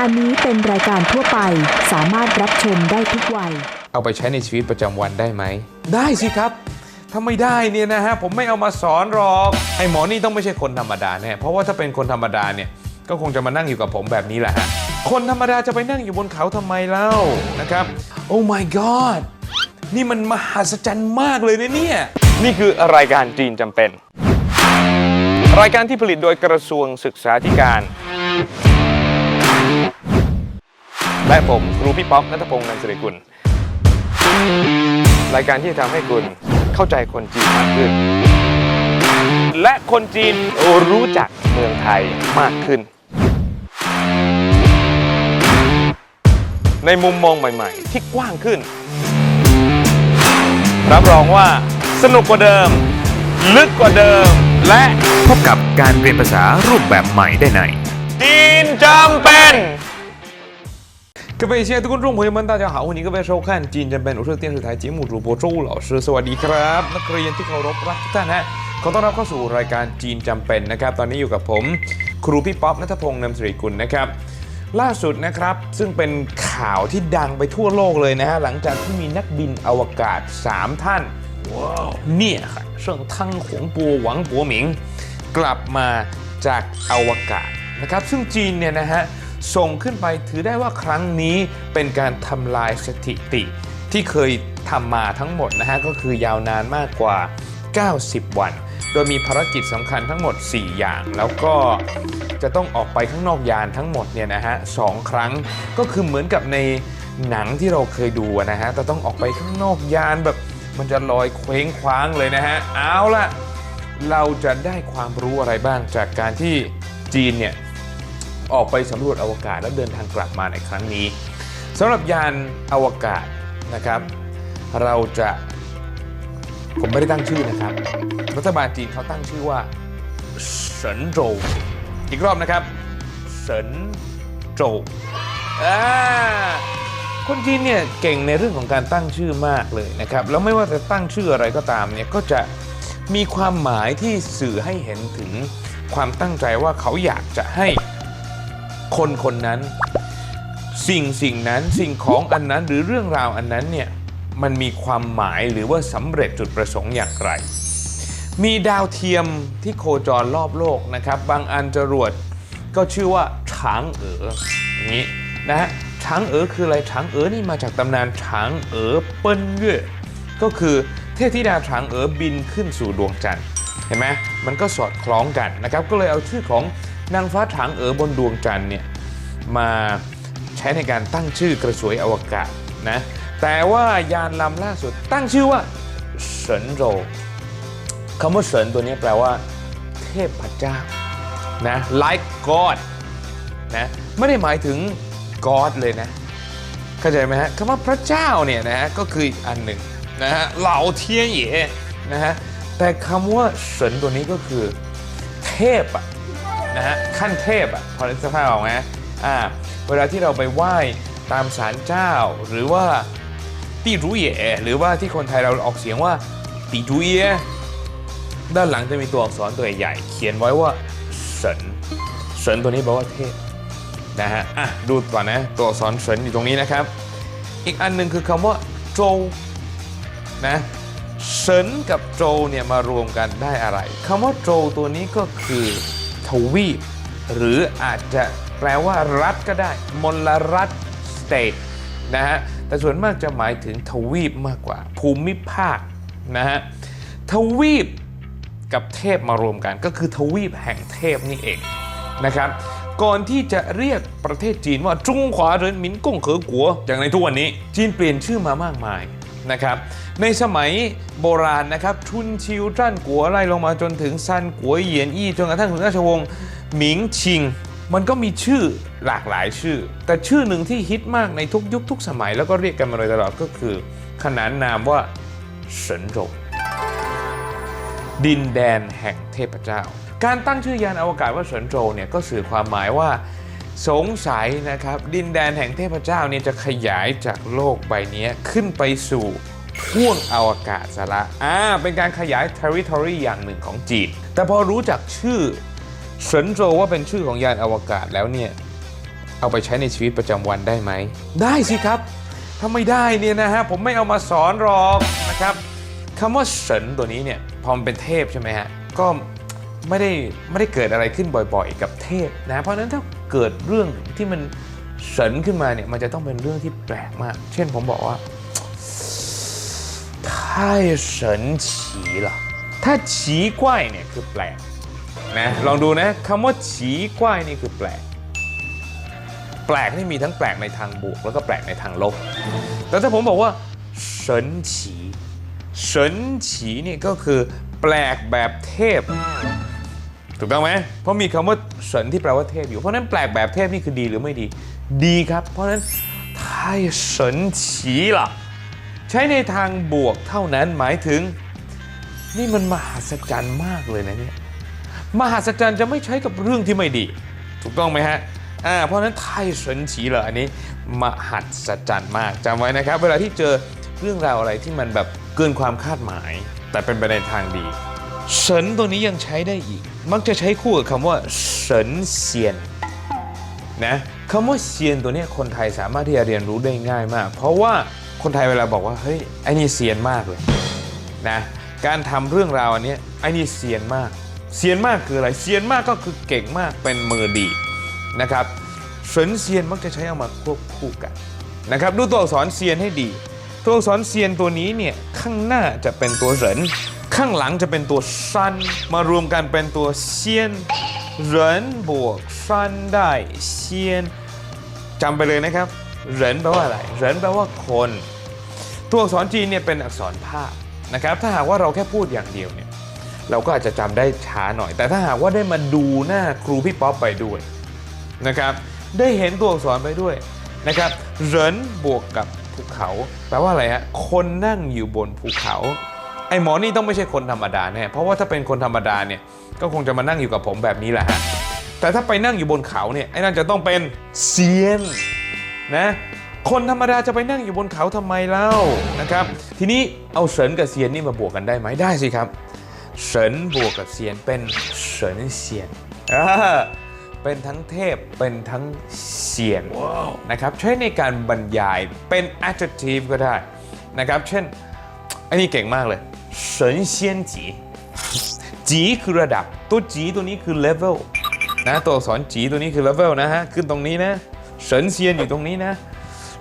การนี้เป็นรายการทั่วไป สามารถรับชมได้ทุกวัย เอาไปใช้ในชีวิตประจำวันได้ไหม ได้สิครับ ถ้าไม่ได้เนี่ยนะฮะ ผมไม่เอามาสอนหรอก ไอ้หมอนี่ต้องไม่ใช่คนธรรมดาแน่ เพราะว่าถ้าเป็นคนธรรมดาเนี่ย ก็คงจะมานั่งอยู่กับผมแบบนี้แหละฮะ คนธรรมดาจะไปนั่งอยู่บนเขาทำไมเล่า นะครับ โอ้ my god นี่มันมหัศจรรย์มากเลยนะเนี่ย นี่คือรายการจีนจำเป็น รายการที่ผลิตโดยกระทรวงศึกษาธิการ และผมครูพี่ป๊อปนัทพงศ์นันสิริกุล รายการที่จะทำให้คุณเข้าใจคนจีนมากขึ้น และคนจีนรู้จักเมืองไทยมากขึ้น ในมุมมองใหม่ๆ ที่กว้างขึ้น รับรองว่าสนุกกว่าเดิม ลึกกว่าเดิม และพบกับการเรียนภาษารูปแบบใหม่ได้ในจีนจำเป็น 各位亲爱的观众朋友们，大家好，欢迎各位收看《จีนจำเป็นอุต电视台节目主播周老师สวัสดีครับ นักเรียนที่เคารพรักทุกท่านฮะขอต้อนรับเข้าสู่รายการจีนจำเป็นนะครับ ตอนนี้อยู่กับผม ครูพี่ป๊อปนัทพงศ์นำสิริกุลนะครับ ล่าสุดนะครับ ซึ่งเป็นข่าวที่ดังไปทั่วโลกเลยนะฮะ หลังจากที่มีนักบินอวกาศ 3 ท่าน ว้าวเนี่ยค่ะเชิงทั้งหวงปัวหวังปัวหมิง กลับมาจากอวกาศนะครับ ซึ่งจีนเนี่ยนะฮะ ส่งขึ้นไปถือได้ว่าครั้งนี้เป็นการทำลายสถิติ ที่เคยทำมาทั้งหมดนะฮะก็คือยาวนานมากกว่า 90 วัน โดยมีภารกิจสำคัญทั้งหมด 4 อย่าง แล้วก็จะต้องออกไปข้างนอกยานทั้งหมดเนี่ยนะฮะสองครั้งก็คือเหมือนกับในหนังที่เราเคยดูนะฮะแต่ต้องออกไปข้างนอกยานแบบมันจะลอยเคว้งคว้างเลยนะฮะเอาล่ะเราจะได้ความรู้อะไรบ้างจากการที่จีนเนี่ย ออกไปสำรวจอวกาศแล้วเดินทางกลับมาในครั้งนี้สำหรับยานอวกาศนะครับ เราจะผมไม่ได้ตั้งชื่อนะครับ รัฐบาลจีนเขาตั้งชื่อว่าเฉินโจวอีกรอบนะครับเฉินโจวคนจีนเนี่ยเก่งในเรื่องของการตั้งชื่อมากเลยนะครับ แล้วไม่ว่าจะตั้งชื่ออะไรก็ตามเนี่ยก็จะมีความหมายที่สื่อให้เห็นถึงความตั้งใจว่าเขาอยากจะให้ คนคนนั้น สิ่งสิ่งนั้นสิ่งของอันนั้นหรือเรื่องราวอันนั้นเนี่ยมันมีความหมายหรือว่าสำเร็จจุดประสงค์อย่างไร มีดาวเทียมที่โคจรรอบโลกนะครับ บางอันจรวดก็ชื่อว่าช้างเอ๋อย่างนี้นะฮะช้างเอ๋อคืออะไรช้างเอ๋อนี่มาจากตำนานช้างเอ๋อเปิ้นเย่ก็คือเทพธิดาช้างเอ๋อบินขึ้นสู่ดวงจันทร์เห็นไหมมันก็สอดคล้องกันนะครับ ก็เลยเอาชื่อของ นางฟ้าช้างเอ๋อบนดวงจันทร์เนี่ยมาใช้ในการตั้งชื่อกระสวยอวกาศนะแต่ว่ายานลำล่าสุดตั้งชื่อว่าเฉินโจคำว่าเฉินตัวนี้แปลว่าเทพเจ้านะ like God นะไม่ได้หมายถึง God เลยนะ เข้าใจไหมฮะคำว่าพระเจ้าเนี่ยนะฮะก็คืออีกอันหนึ่งนะฮะเหล่าเทียนเหย่นะฮะแต่คำว่าเฉินตัวนี้ก็คือเทพอะ นะฮะขั้นเทพอะพอนึกสภาพออกไหมอ่าเวลาที่เราไปไหว้ตามศาลเจ้า หรือว่าตีรู้เย่หรือว่าที่คนไทยเราออกเสียงว่าตีจูเย่ด้านหลังจะมีตัวอักษรตัวใหญ่ๆเขียนไว้ว่าเฉินเฉินตัวนี้แปลว่าเทพนะฮะอะดูก่อนนะตัวอักษรเฉินอยู่ตรงนี้นะครับ อีกอันหนึ่งคือคำว่าโจวนะเฉินกับโจวเนี่ยมารวมกันได้อะไรคำว่าโจวตัวนี้ก็คือ ทวีป หรืออาจจะแปลว่ารัฐก็ได้ มลรัฐ state นะฮะ แต่ส่วนมากจะหมายถึงทวีปมากกว่า ภูมิภาคนะฮะ ทวีปกับเทพมารวมกัน ก็คือทวีปแห่งเทพนี่เองนะครับ ก่อนที่จะเรียกประเทศจีนว่าจุงหวาเรินหมินกงเขอกัวอย่างในทุกวันนี้ จีนเปลี่ยนชื่อมามากมาย นะครับ ในสมัยโบราณนะครับชุนชิวจ้านกัวไล่ลงมาจนถึงซันกัวเหยียนอี้จนกระทั่งถึงราชวงศ์หมิงชิง มันก็มีชื่อหลากหลายชื่อ แต่ชื่อหนึ่งที่ฮิตมากในทุกยุคทุกสมัยแล้วก็เรียกกันมาโดยตลอดก็คือ ขนานนามว่าเฉินจงดินแดนแห่งเทพเจ้า การตั้งชื่อยานอวกาศว่าเฉินโจเนี่ยก็สื่อความหมายว่า สงสัยนะครับ ดินแดนแห่งเทพเจ้าเนี่ยจะขยายจากโลกใบนี้ขึ้นไปสู่ห้วงอวกาศซะละอ่าเป็นการขยาย territory อย่างหนึ่งของจีน แต่พอรู้จักชื่อเฉินโจวว่าเป็นชื่อของยานอวกาศแล้วเนี่ย เอาไปใช้ในชีวิตประจำวันได้ไหม ได้สิครับ ถ้าไม่ได้เนี่ยนะฮะ ผมไม่เอามาสอนหรอกนะครับคำว่าเฉินตัวนี้เนี่ย พอมันเป็นเทพใช่ไหมฮะ ก็ไม่ได้ไม่ได้เกิดอะไรขึ้นบ่อยๆ กับเทพนะ เพราะฉะนั้นถ้า เกิดเรื่องที่มันเฉินขึ้นมาเนี่ย มันจะต้องเป็นเรื่องที่แปลกมาก เช่นผมบอกว่า 太神奇了ถ้า奇怪เนี่ยคือแปลกนะลองดูนะคำว่า奇怪นี่คือแปลก แปลกนี่มีทั้งแปลกในทางบวก แล้วก็แปลกในทางลบ แต่ถ้าผมบอกว่า神奇神奇นี่ก็คือแปลกแบบเทพ ถูกต้องไหมเพราะมีคำว่าสันที่แปลว่าเทพอยู่ เพราะนั้นแปลกแบบเทพนี่คือดีหรือไม่ดี ดีครับ เพราะนั้นไทยสันฉีล่ะ ใช้ในทางบวกเท่านั้นหมายถึง นี่มันมหัศจรรย์มากเลยนะเนี่ยมหัศจรรย์จะไม่ใช้กับเรื่องที่ไม่ดี ถูกต้องไหมฮะอ่าเพราะนั้นไทยสันฉีล่ะอันนี้มหัศจรรย์มากจำไว้นะครับ เวลาที่เจอเรื่องราวอะไรที่มันแบบเกินความคาดหมาย แต่เป็นไปในทางดี เฉินตัวนี้ยังใช้ได้อีก มักจะใช้คู่กับคำว่าเฉินเซียนนะคำว่าเซียนตัวนี้คนไทยสามารถที่จะเรียนรู้ได้ง่ายมาก เพราะว่าคนไทยเวลาบอกว่าเฮ้ยไอ้นี่เซียนมากเลยนะการทำเรื่องราวอันนี้ไอ้นี่เซียนมาก เซียนมากคืออะไรเซียนมากก็คือเก่งมากเป็นมือดีนะครับเฉินเซียนมักจะใช้เอามาควบคู่กันนะครับดูตัวอักษรเซียนให้ดี ตัวอักษรเซียนตัวนี้เนี่ยข้างหน้าจะเป็นตัวเหริน ข้างหลังจะเป็นตัวซันมารวมกันเป็นตัวเซียนเหรินบวกซันได้เซียนจำไปเลยนะครับเหรินแปลว่าอะไรเหรินแปลว่าคน ตัวอักษรจีนเนี่ยเป็นอักษรภาพนะครับ ถ้าหากว่าเราแค่พูดอย่างเดียวเนี่ยเราก็อาจจะจำได้ช้าหน่อย แต่ถ้าหากว่าได้มาดูหน้าครูพี่ป๊อปไปด้วยนะครับได้เห็นตัวอักษรไปด้วยนะครับเหรินบวกกับภูเขา แปลว่าอะไรฮะคนนั่งอยู่บนภูเขา ไอ้หมอนี่ต้องไม่ใช่คนธรรมดาแน่เพราะว่าถ้าเป็นคนธรรมดาเนี่ยก็คงจะมานั่งอยู่กับผมแบบนี้แหละฮะแต่ถ้าไปนั่งอยู่บนเขาเนี่ยไอ้นั่นจะต้องเป็นเซียนนะคนธรรมดาจะไปนั่งอยู่บนเขาทำไมเล่านะครับ ทีนี้เอาเฉินกับเซียนนี่มาบวกกันได้ไหมได้สิครับเฉินบวกกับเซียนเป็นเฉินเซียนอ่าเป็นทั้งเทพเป็นทั้งเซียนนะครับใช้ในการบรรยายเป็น adjective ก็ได้นะครับ เช่น อันนี้เก่งมากเลย เฉินเซียนจีจีคือระดับ ตัวจีตัวนี้คือ level นะตัวอักษรจีตัวนี้คือ level นะฮะขึ้นตรงนี้นะเฉินเซียนอยู่ตรงนี้นะ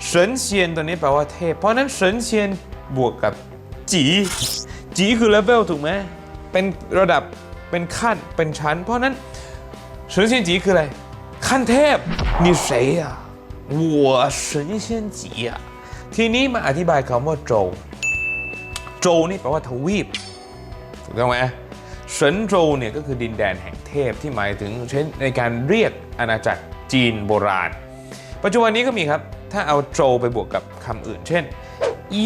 เฉินเซียนตัวนี้แปลว่าเทพ เพราะฉะนั้นเฉินเซียนบวกกับจีจีคือ level ถูกไหมเป็นระดับเป็นขั้นเป็นชั้น เพราะฉะนั้นเฉินเซียนจีคืออะไร ขั้นเทพ你谁呀我神仙จีอ่ะทีนี้มาอธิบายคำว่าโจว โจวนี่แปลว่าทวีปถูกต้องไหมเฉินโจวเนี่ยก็คือดินแดนแห่งเทพที่หมายถึงใช้ในการเรียกอาณาจักรจีนโบราณ ปัจจุบันนี้ก็มีครับ ถ้าเอาโจวไปบวกกับคำอื่น เช่น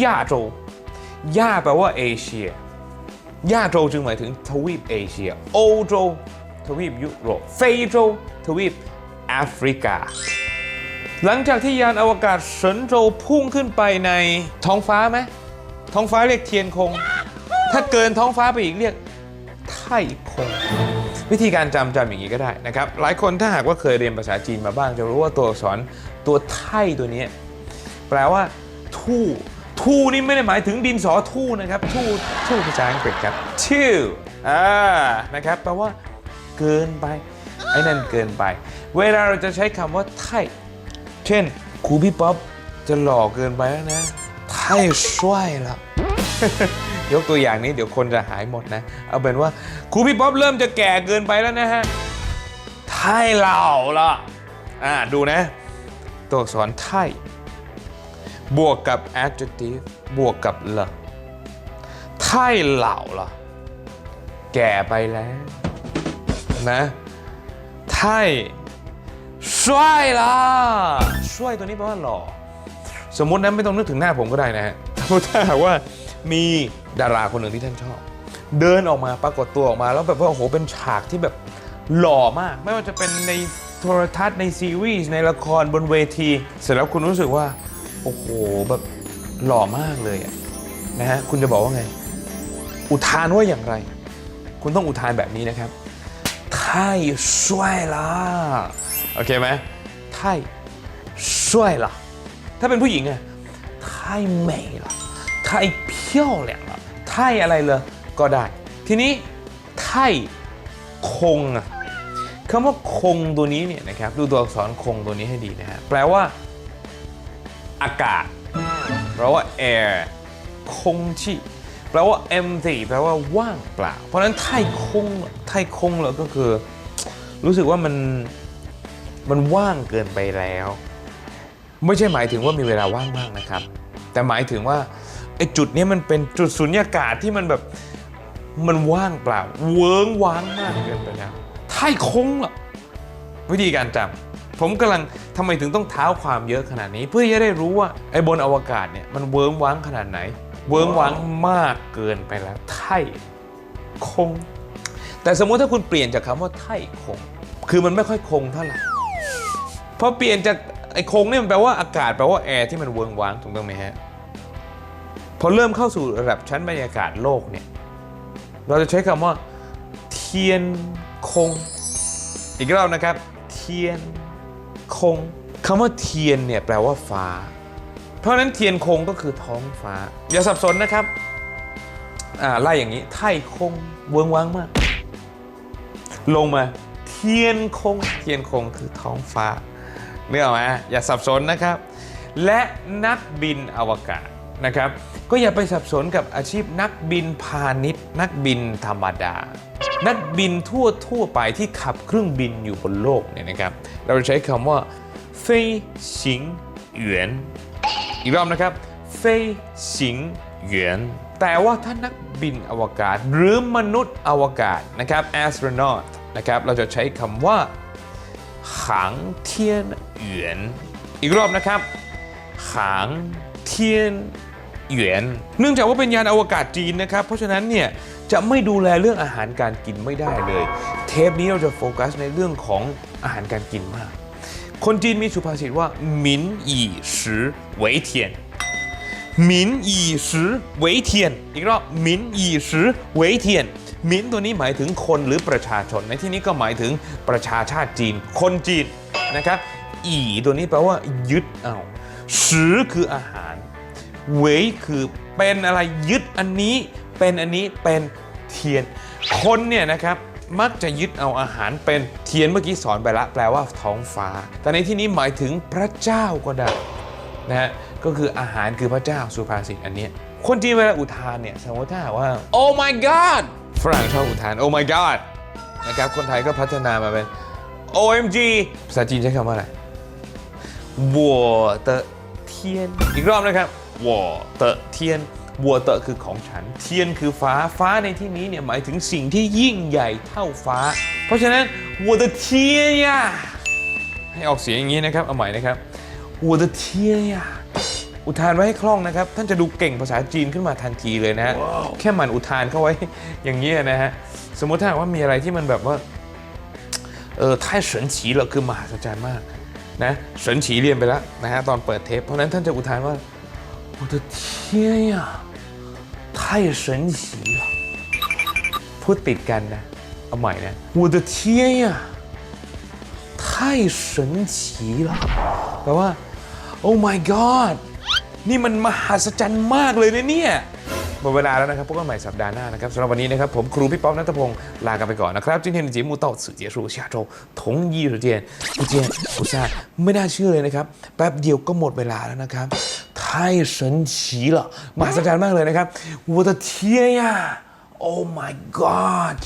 ย่าโจวย่าแปลว่าเอเชียย่าโจวจึงหมายถึงทวีปเอเชีย โอโจวทวีปยุโรป เฟยโจวทวีปแอฟริกา หลังจากที่ยานอวกาศเฉินโจวพุ่งขึ้นไปในท้องฟ้าไหม ท้องฟ้าเรียกเทียนคง ถ้าเกินท้องฟ้าไปอีกเรียกไท่คง วิธีการจำจำอย่างนี้ก็ได้นะครับ หลายคนถ้าหากว่าเคยเรียนภาษาจีนมาบ้าง จะรู้ว่าตัวอักษรตัวไท่ตัวเนี้ยแปลว่า ทู่ทู่นี่ไม่ได้หมายถึงดินสอทู่นะครับ ทู่ทู่ภาษาอังกฤษครับ too อ่านะครับแปลว่า เกินไปไอ้นั่นเกินไป เวลาเราจะใช้คำว่าไท่เช่นครูพี่ป๊อปจะหล่อเกินไปแล้วนะ 太帅了 ยกตัวอย่างนี้เดี๋ยวคนจะหายหมดนะ เอาเป็นว่าครูพี่ป๊อปเริ่มจะแก่เกินไปแล้วนะฮะไทยเหล่าละอ่าดูนะ ตัวอักษรไทยบวกกับ adjective บวกกับละไทยเหล่าละแก่ไปแล้วนะไทยช่วยละช่วยตัวนี้แปลว่าหล่อ สมมตินะไม่ต้องนึกถึงหน้าผมก็ได้นะฮะสมมติถ้าว่ามีดาราคนหนึ่งที่ท่านชอบ เดินออกมาปรากฏตัวออกมาแล้วแบบว่าโอ้โหเป็นฉากที่แบบหล่อมาก ไม่ว่าจะเป็นในโทรทัศน์ในซีรีส์ในละครบนเวที เสร็จแล้วคุณรู้สึกว่า โอ้โหแบบหล่อมากเลยนะฮะคุณจะบอกว่าไง อุทานว่าอย่างไร คุณต้องอุทานแบบนี้นะครับไทยช่วยละโอเคไหมไทยช่วยละ ถ้าเป็นผู้หญิงอะ太美了太漂亮了太อะไรเลยก็ได้ ทีนี้ไทคงอะคำว่าคงตัวนี้เนี่ยนะครับดูตัวอักษรคงตัวนี้ให้ดีนะฮะแปลว่า อากาศแปลว่า air คงชีแปลว่า empty แปลว่าว่างเปล่า เพราะฉะนั้นไทยคงไทยคงเหรอก็คือ รู้สึกว่ามันมันว่างเกินไปแล้ว ไม่ใช่หมายถึงว่ามีเวลาว่างมากนะครับ แต่หมายถึงว่าไอ้จุดนี้มันเป็นจุดสุญญากาศที่มันแบบมันว่างเปล่า เวิ้งว้างมากเกินไปแล้วไทยคงเหรอวิธีการจำผมกำลังทำไมถึงต้องเท้าความเยอะขนาดนี้ เพื่อจะได้รู้ว่าไอ้บนอวกาศเนี่ยมันเวิ้งว้างขนาดไหน เวิ้งว้างมากเกินไปแล้วไท่คง แต่สมมุติถ้าคุณเปลี่ยนจากคำว่าไท่คง คือมันไม่ค่อยคงเท่าไหร่พอเปลี่ยนจาก ไอ้คงเนี่ยมันแปลว่าอากาศแปลว่าแอร์ที่มันเวิงว้างถูกต้องไหมฮะพอเริ่มเข้าสู่ระดับชั้นบรรยากาศโลกเนี่ยเราจะใช้คำว่า เทียนคง อีกรอบนะครับ เทียนคงคำว่าเทียนเนี่ยแปลว่าฟ้า เพราะฉะนั้นเทียนคงก็คือท้องฟ้า อย่าสับสนนะครับอ่าไล่อย่างนี้ ไท่คงเวิงว้างมาก ลงมา เทียนคง เทียนคงคือท้องฟ้า เนื้ออกไหมอย่าสับสนนะครับ และนักบินอวกาศนะครับ ก็อย่าไปสับสนกับอาชีพนักบินพาณิชย์ นักบินธรรมดา นักบินทั่วทั่วๆไปที่ขับเครื่องบินอยู่บนโลกเนี่ยนะครับ เราจะใช้คำว่า飞行员อีกรอบนะครับ飞行员แต่ว่าถ้านักบินอวกาศ หรือมนุษย์อวกาศนะครับ astronaut นะครับ เราจะใช้คำว่า หางเทียนเหวียนอีกรอบนะครับหางเทียนเหวียนเนื่องจากว่าเป็นยานอวกาศจีนนะครับ เพราะฉะนั้นเนี่ยจะไม่ดูแลเรื่องอาหารการกินไม่ได้เลย เทปนี้เราจะโฟกัสในเรื่องของอาหารการกินมาก คนจีนมีสุภาษิตว่าหมินอีสือเวเทียนหมินอีสือเวเทียน อีกรอบหมินอีสือเวเทียน มินตัวนี้หมายถึงคนหรือประชาชน ในที่นี้ก็หมายถึงประชาชาติจีน คนจีนนะครับ อีตัวนี้แปลว่า ยึดเอาสือคืออาหารเวยคือเป็นอะไรยึดอันนี้เป็นอันนี้เป็นเทียน คนเนี่ยนะครับมักจะยึดเอาอาหารเป็นเทียนเมื่อกี้สอนไปละแปลว่าท้องฟ้า แต่ในที่นี้หมายถึงพระเจ้าก็ได้นะฮะก็คืออาหารคือพระเจ้าสุภาษิตอันนี้ คนจีนเวลาอุทานเนี่ยสมมติถ้าว่า oh my god ฝรั่งชอบอุทาน Oh my god นะครับ คนไทยก็พัฒนามาเป็น OMG ภาษาจีนใช้คำว่าอะไรวัวเตอเทียน อีกรอบนะครับวัวเตอเทียนวัวเตอคือของฉัน เทียนคือฟ้า ฟ้าในที่นี้เนี่ยหมายถึงสิ่งที่ยิ่งใหญ่เท่าฟ้า เพราะฉะนั้นวัวเตอเทียนให้ออกเสียงอย่างนี้นะครับ เอาใหม่นะครับวัวเตอเทียน านไว้ให้คล่องนะครับ ท่านจะดูเก่งภาษาจีนขึ้นมาทันทีเลยนะฮะ แค่หมันอุทานเข้าไว้ อย่างนี้ยนะฮะ สมมุติถ้าหากว่ามีอะไรที่มันแบบว่า เออ太神奇了คือมหัศจรรย์มากนะ神奇เรียนไปแล้วนะฮะตอนเปิดเทป เพราะฉะนั้นท่านจะอุทานว่า我的天呀太神奇了พูดติดกันนะ เอาใหม่นะ我的天呀太神奇了แปลว่า oh my god นี่มันมหัศจรรย์มากเลยนะเนี่ย หมดเวลาแล้วนะครับพบกันใหม่สัปดาห์หน้านะครับสำหรับวันนี้นะครับ ผมครูพี่ป๊อปนัทพงศ์ลากันไปก่อนนะครับ今天的节目到此结束下周同一时间不见不散ไม่น่าเชื่อเลยนะครับ แป๊บเดียวก็หมดเวลาแล้วนะครับ太神奇了มหัศจรรย์มากเลยนะครับ我的天呀 oh my god